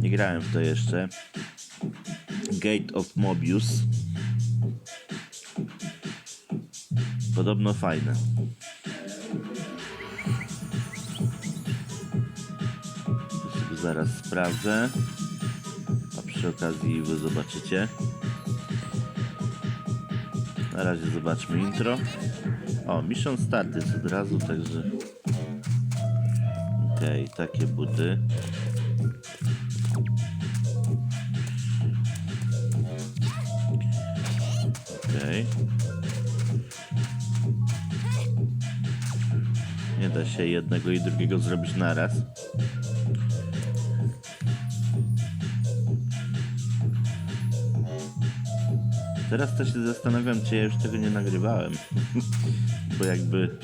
Nie grałem w to jeszcze. Gate of Mobius. Podobno fajne. Zaraz sprawdzę. A przy okazji wy zobaczycie. Na razie zobaczmy intro. O, Mission Start jest od razu, także... Okej, takie buty. Okej. Nie da się jednego i drugiego zrobić naraz. Teraz to się zastanawiam, czy ja już tego nie nagrywałem. Bo jakby...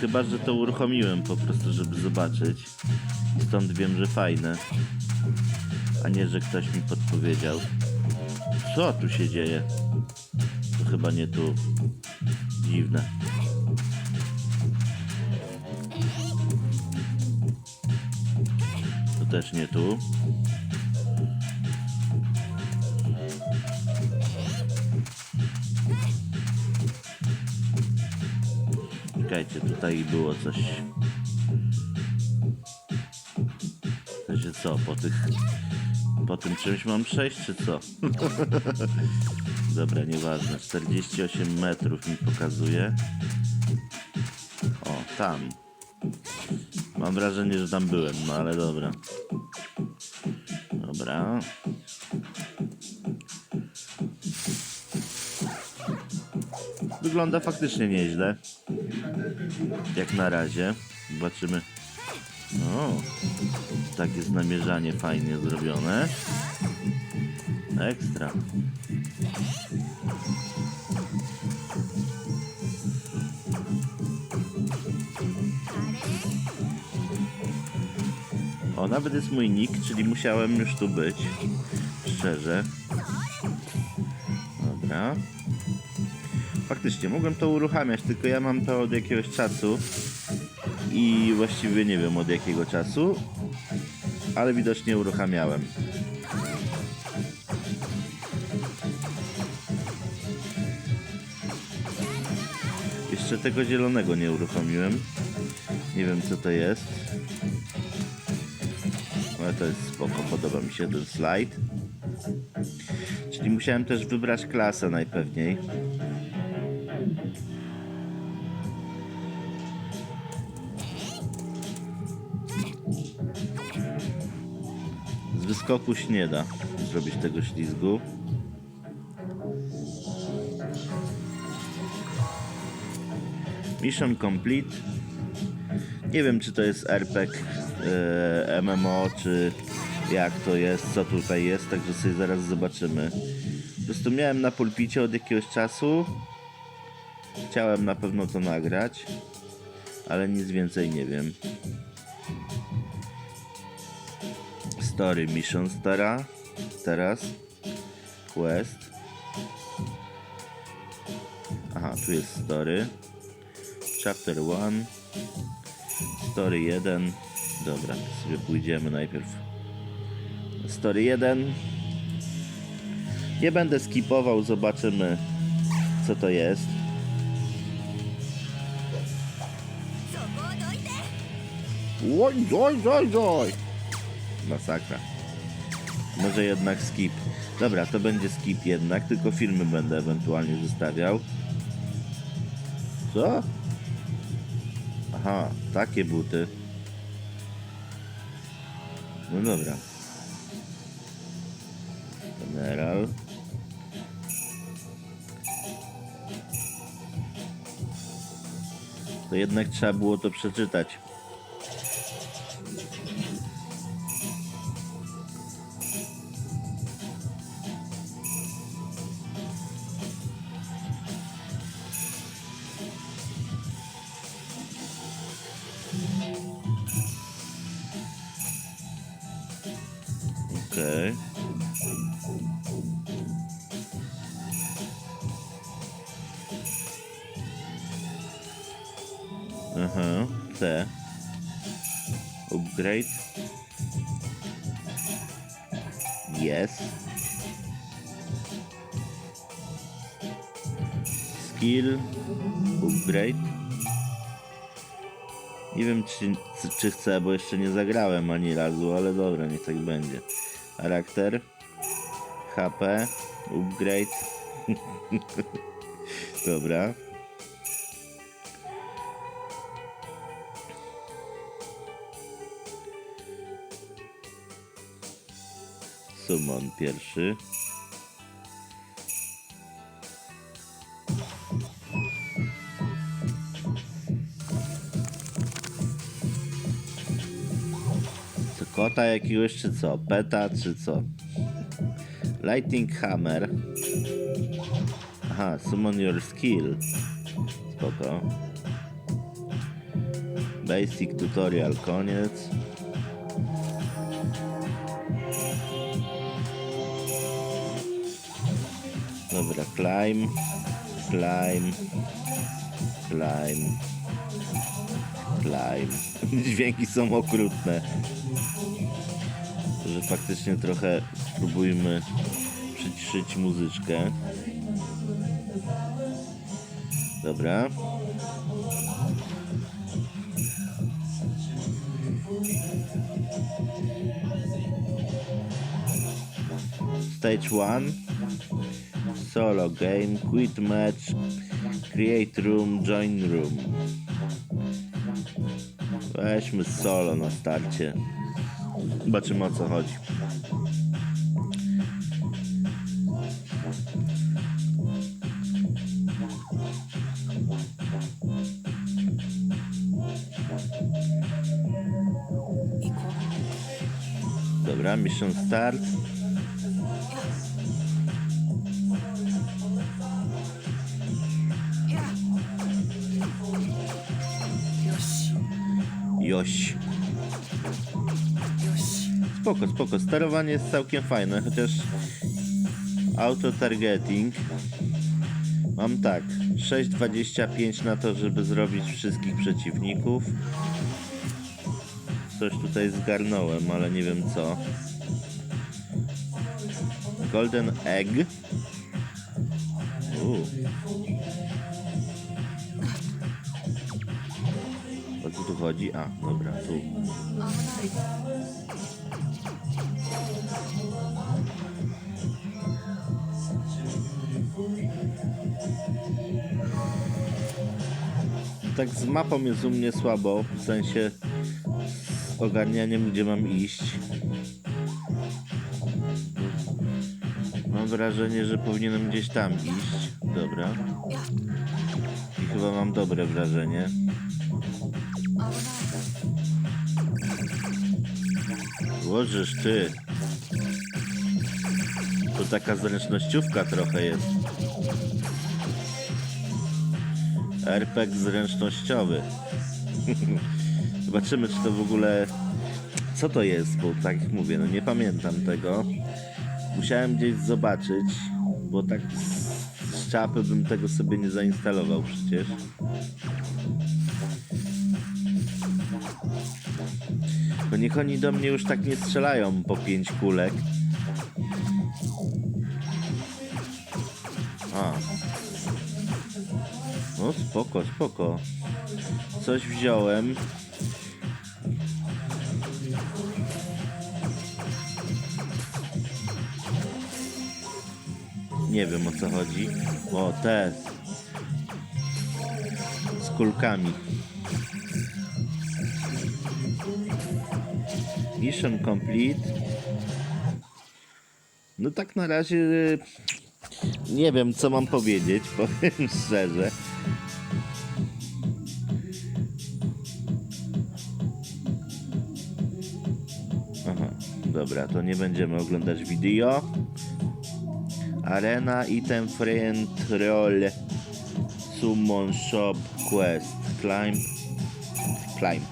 Chyba, że to uruchomiłem po prostu, żeby zobaczyć. Stąd wiem, że fajne. A nie, że ktoś mi podpowiedział. Co tu się dzieje? To chyba nie tu. Dziwne. To też nie tu. Czekajcie, tutaj było coś. Się co, po tych... Po tym czymś mam przejść, czy co? Dobra, nieważne. 48 metrów mi pokazuje. O, tam. Mam wrażenie, że tam byłem, no ale dobra. Dobra. Wygląda faktycznie nieźle. Jak na razie. Zobaczymy. O, takie znamierzanie fajnie zrobione. Ekstra. O, nawet jest mój nick, czyli musiałem już tu być. Szczerze. Dobra. Faktycznie, mogłem to uruchamiać, tylko ja mam to od jakiegoś czasu. I właściwie nie wiem od jakiego czasu. Ale widocznie uruchamiałem. Jeszcze tego zielonego nie uruchomiłem. Nie wiem co to jest. Ale to jest spoko, podoba mi się ten slajd. Czyli musiałem też wybrać klasę najpewniej. Z wyskoku się nie da zrobić tego ślizgu. Mission complete. Nie wiem, czy to jest RPG, e, MMO, czy jak to jest, co tutaj jest, także sobie zaraz zobaczymy. Po prostu miałem na pulpicie od jakiegoś czasu. Chciałem na pewno to nagrać, ale nic więcej nie wiem. 4 missions teraz, teraz, quest. Aha, tu jest story. Chapter 1, story 1. Dobra, sobie pójdziemy najpierw. Story 1. Nie będę skipował, zobaczymy co to jest. Oj, oj, oj, oj! Masakra. Może jednak skip. Dobra, to będzie skip jednak, tylko filmy będę ewentualnie zostawiał. Co? Aha, takie buty. No dobra. General. To jednak trzeba było to przeczytać. Aha. Upgrade. Yes. Skill. Upgrade. Nie wiem czy, czy chcę, bo jeszcze nie zagrałem ani razu, ale dobra, niech tak będzie. Charakter. HP. Upgrade. dobra. Summon pierwszy. Co kota jakiegoś czy co? Peta czy co? Lightning Hammer. Aha, summon your skill. Spoko. Basic tutorial, koniec. Climb, climb, climb, climb. Dźwięki są okrutne. Że faktycznie trochę spróbujmy przyciszyć muzyczkę. Dobra. Stage 1 Solo game, quit match, create room, join room. Weźmy solo na starcie. Zobaczymy o co chodzi. Dobra, mission start. Joś. Spoko, spoko. Sterowanie jest całkiem fajne, chociaż auto targeting mam tak 6,25 na to, żeby zrobić wszystkich przeciwników. Coś tutaj zgarnąłem, ale nie wiem co. Golden Egg. Uuu. O co tu chodzi? A, dobra, tu. Tak z mapą jest u mnie słabo, w sensie z ogarnianiem gdzie mam iść. Mam wrażenie, że powinienem gdzieś tam iść. Dobra. I chyba mam dobre wrażenie. Łożysz ty. To taka zręcznościówka trochę jest. RPG zręcznościowy. Zobaczymy, czy to w ogóle... Co to jest, bo tak jak mówię, no nie pamiętam tego. Musiałem gdzieś zobaczyć, bo tak z czapy bym tego sobie nie zainstalował przecież. To niech oni do mnie już tak nie strzelają po pięć kulek. A. No spoko, spoko. Coś wziąłem. Nie wiem o co chodzi. O, te. Z kulkami. Mission complete. No tak na razie y, nie wiem co mam powiedzieć, powiem szczerze. Aha, dobra, to nie będziemy oglądać video. Arena, item, friend, roll, summon, shop, quest, climb, climb,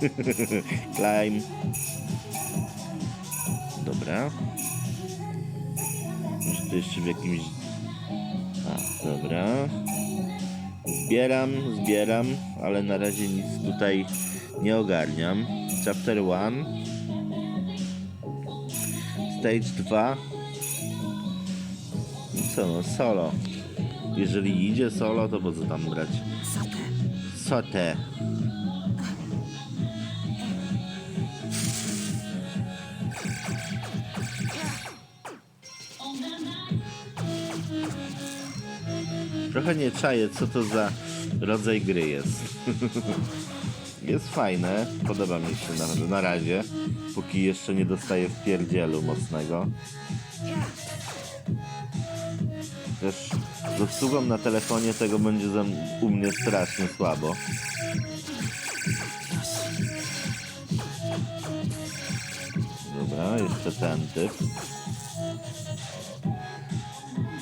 climb. Dobra. Może to jeszcze w jakimś... A, dobra. Zbieram, zbieram, ale na razie nic tutaj nie ogarniam. Chapter 1. Stage 2. No co no, solo. Jeżeli idzie solo, to po co tam? さて Sotę. Trochę nie czaję, co to za rodzaj gry jest. jest fajne, podoba mi się na, na razie, póki jeszcze nie dostaję w pierdzielu mocnego. Też z obsługą na telefonie tego będzie za, u mnie strasznie słabo. Dobra, jeszcze ten typ.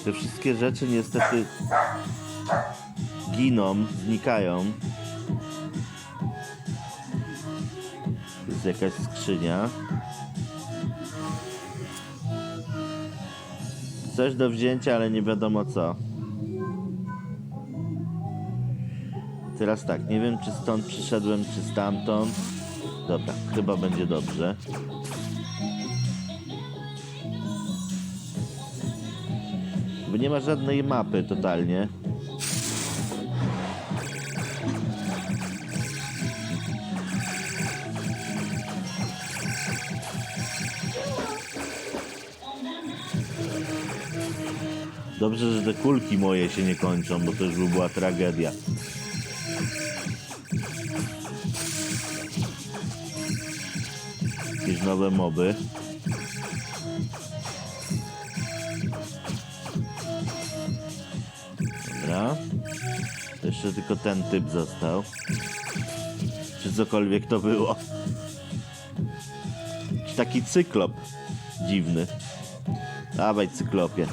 Te wszystkie rzeczy niestety giną, znikają. Jest jakaś skrzynia. Coś do wzięcia, ale nie wiadomo co. Teraz tak, nie wiem czy stąd przyszedłem, czy stamtąd. Dobra, chyba będzie dobrze. Nie ma żadnej mapy totalnie. Dobrze, że te kulki moje się nie kończą, bo to już by była tragedia. Jakieś nowe moby. Jeszcze tylko ten typ został. Czy cokolwiek to było. Jakiś taki cyklop dziwny. Dawaj cyklopie.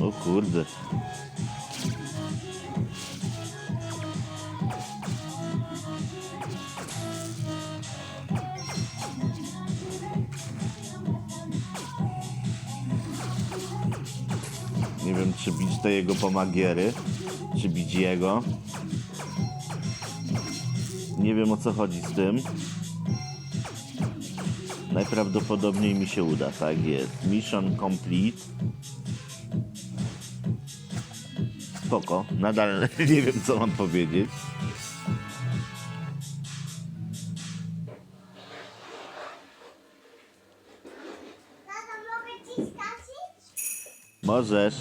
O kurde. Te jego pomagiery, czy bić jego. Nie wiem o co chodzi z tym. Najprawdopodobniej mi się uda, tak jest. Mission complete. Spoko, nadal nie wiem co mam powiedzieć. Możesz.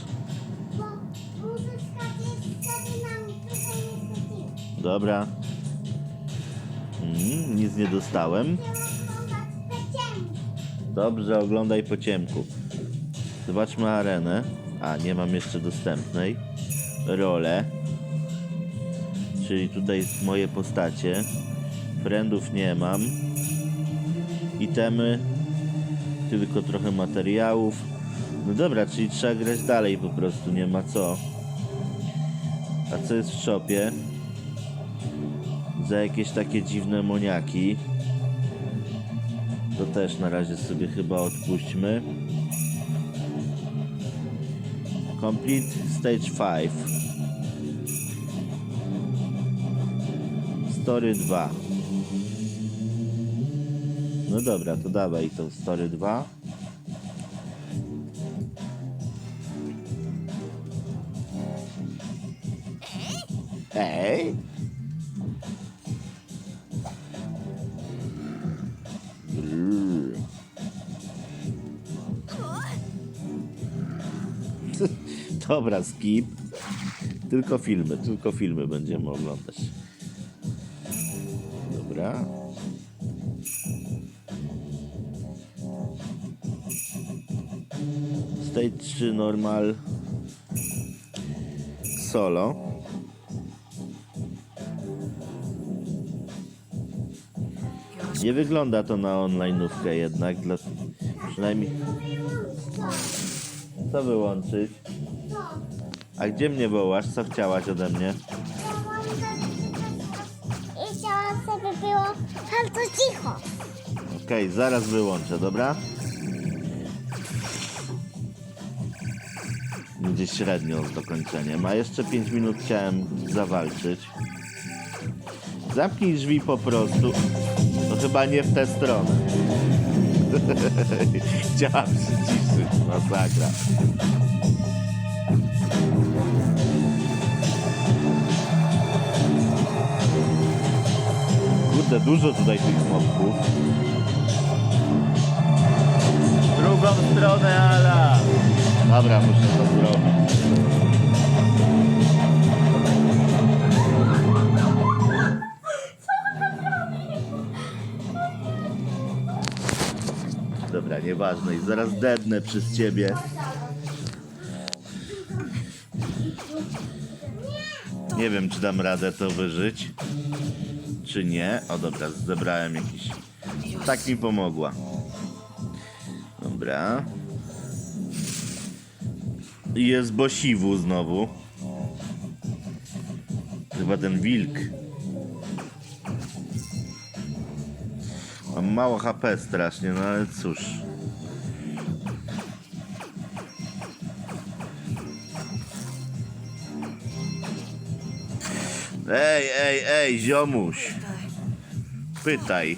Dobra. Mm, nic nie dostałem. Dobrze, oglądaj po ciemku. Zobaczmy arenę. A, nie mam jeszcze dostępnej. Role. Czyli tutaj moje postacie. Friendów nie mam. Itemy. Tylko trochę materiałów. No dobra, czyli trzeba grać dalej po prostu, nie ma co. A co jest w shopie? Za jakieś takie dziwne moniaki. To też na razie sobie chyba odpuśćmy. Complete Stage 5. Story 2. No dobra, to dawaj tą Story 2. Ej! Dobra, skip. Tylko filmy, tylko filmy będziemy oglądać. Dobra. Stage 3 normal. Solo. Nie wygląda to na online'ówkę jednak, dla... przynajmniej... Co wyłączyć? A gdzie mnie wołasz? Co chciałaś ode mnie? I chciałam żeby było bardzo cicho. Okej, zaraz wyłączę, dobra? Będzie średnio z dokończeniem, a jeszcze 5 minut chciałem zawalczyć. Zamknij drzwi po prostu. To chyba nie w tę stronę. Chciałam przyciszyć, masakra. Kurde, dużo tutaj tych mobków. W drugą stronę, Ala! Dobra, muszę to zrobić. Dobra, nieważne. I zaraz dednę przez ciebie. Nie wiem, czy dam radę to wyżyć, czy nie. O dobra, zebrałem jakiś... Tak mi pomogła. Dobra. Jest Bosiwu znowu. Chyba ten wilk. Mam mało HP strasznie, no ale cóż. Ej, ej, ej, ziomuś. Pytaj.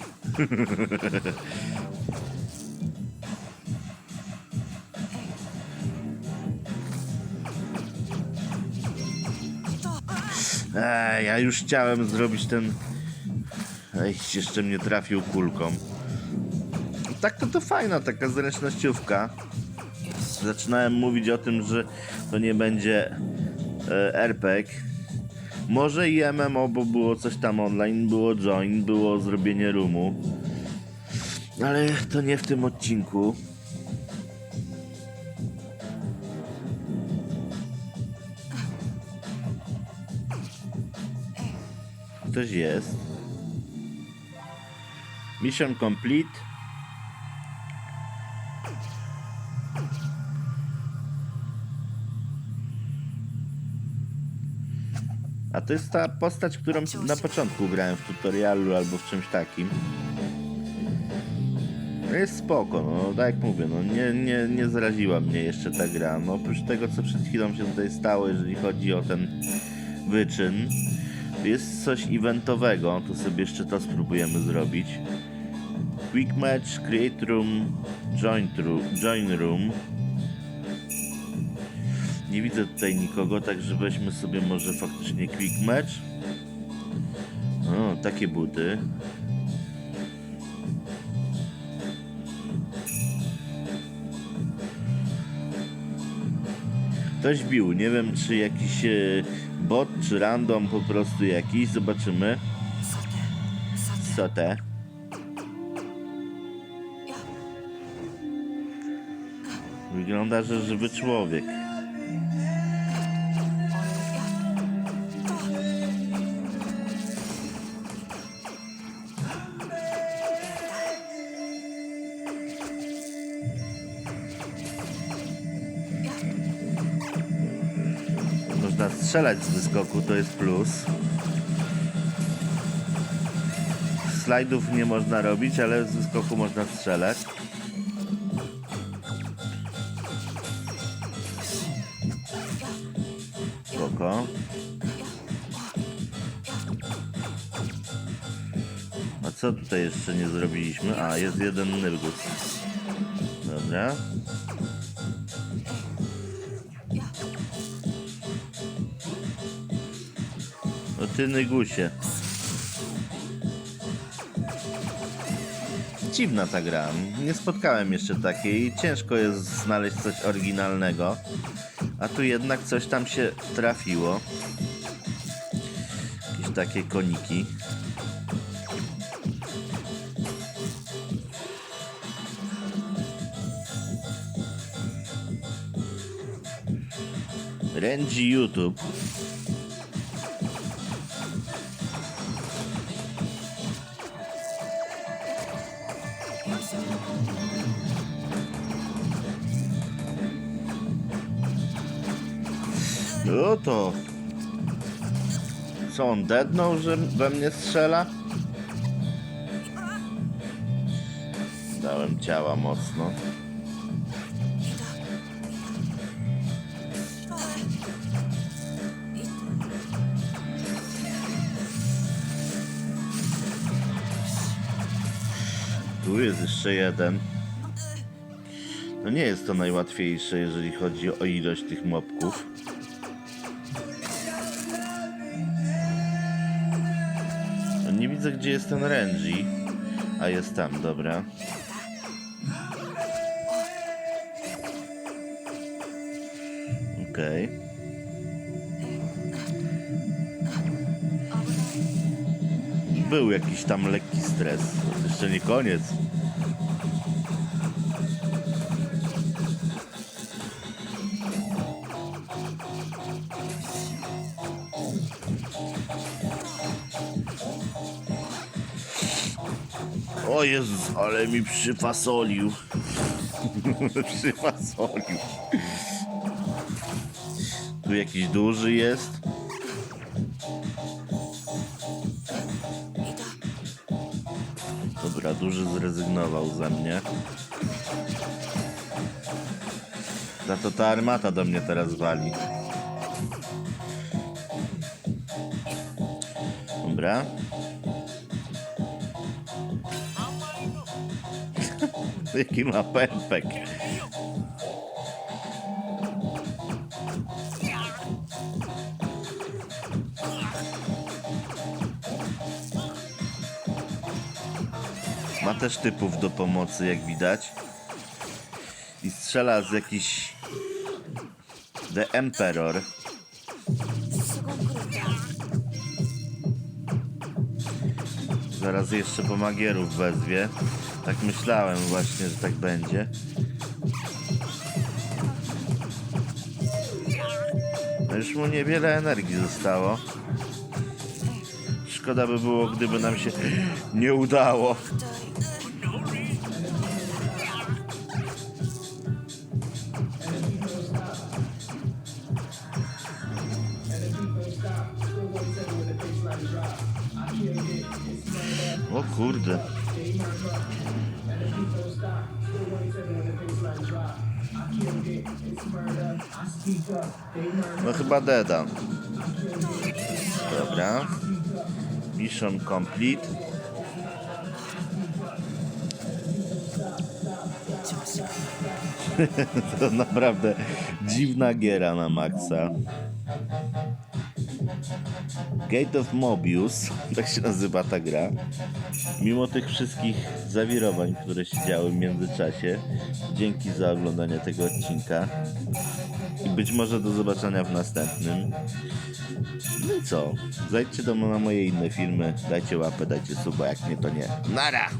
Ej, ja już chciałem zrobić ten... Ej, jeszcze mnie trafił kulką. Tak to to fajna taka zręcznościówka. Zaczynałem mówić o tym, że to nie będzie e, RPG. Może i MMO, bo było coś tam online, było join, było zrobienie roomu. Ale to nie w tym odcinku. Ktoś jest. Mission complete. To jest ta postać, którą na początku grałem w tutorialu albo w czymś takim. No jest spoko, no tak jak mówię, no nie, nie, nie zraziła mnie jeszcze ta gra. No oprócz tego, co przed chwilą się tutaj stało, jeżeli chodzi o ten wyczyn, jest coś eventowego, to sobie jeszcze to spróbujemy zrobić. Quick match, create room, join, room, join room. Nie widzę tutaj nikogo, także weźmy sobie może faktycznie quick match. O, takie buty. Ktoś bił, nie wiem czy jakiś e, bot, czy random po prostu jakiś, zobaczymy. Co te? Wygląda, że żywy człowiek. Strzelać z wyskoku, to jest plus. Slajdów nie można robić, ale z wyskoku można strzelać. Spoko. A co tutaj jeszcze nie zrobiliśmy? A, jest jeden nyrgus. Dobra. Ty nygusie. Dziwna ta gra. Nie spotkałem jeszcze takiej. Ciężko jest znaleźć coś oryginalnego. A tu jednak coś tam się trafiło. Jakieś takie koniki. Renji YouTube. Co to? Co on dednął, że we mnie strzela? Dałem ciała mocno. Tu jest jeszcze jeden. No nie jest to najłatwiejsze, jeżeli chodzi o ilość tych mopków. Nie widzę, gdzie jest ten Renji. A jest tam, dobra. Okej. Był jakiś tam lekki stres. Jeszcze nie koniec. O Jezus, ale mi przyfasolił. przyfasolił. Tu jakiś duży jest. Dobra, duży zrezygnował ze mnie. Za to ta armata do mnie teraz wali. Dobra. jaki ma pępek. Ma też typów do pomocy, jak widać. I strzela z jakiś... The Emperor. Zaraz jeszcze pomagierów wezwie. Tak myślałem właśnie, że tak będzie. No Już mu niewiele energii zostało. Szkoda by było, gdyby nam się nie udało. No chyba deda. Dobra. Mission complete. To naprawdę dziwna giera na maksa. Gate of Mobius, tak się nazywa ta gra. Mimo tych wszystkich zawirowań, które się działy w międzyczasie, dzięki za oglądanie tego odcinka. Być może do zobaczenia w następnym. No i co? Zajdźcie do na moje inne filmy, dajcie łapę, dajcie suba, jak nie to nie. Nara!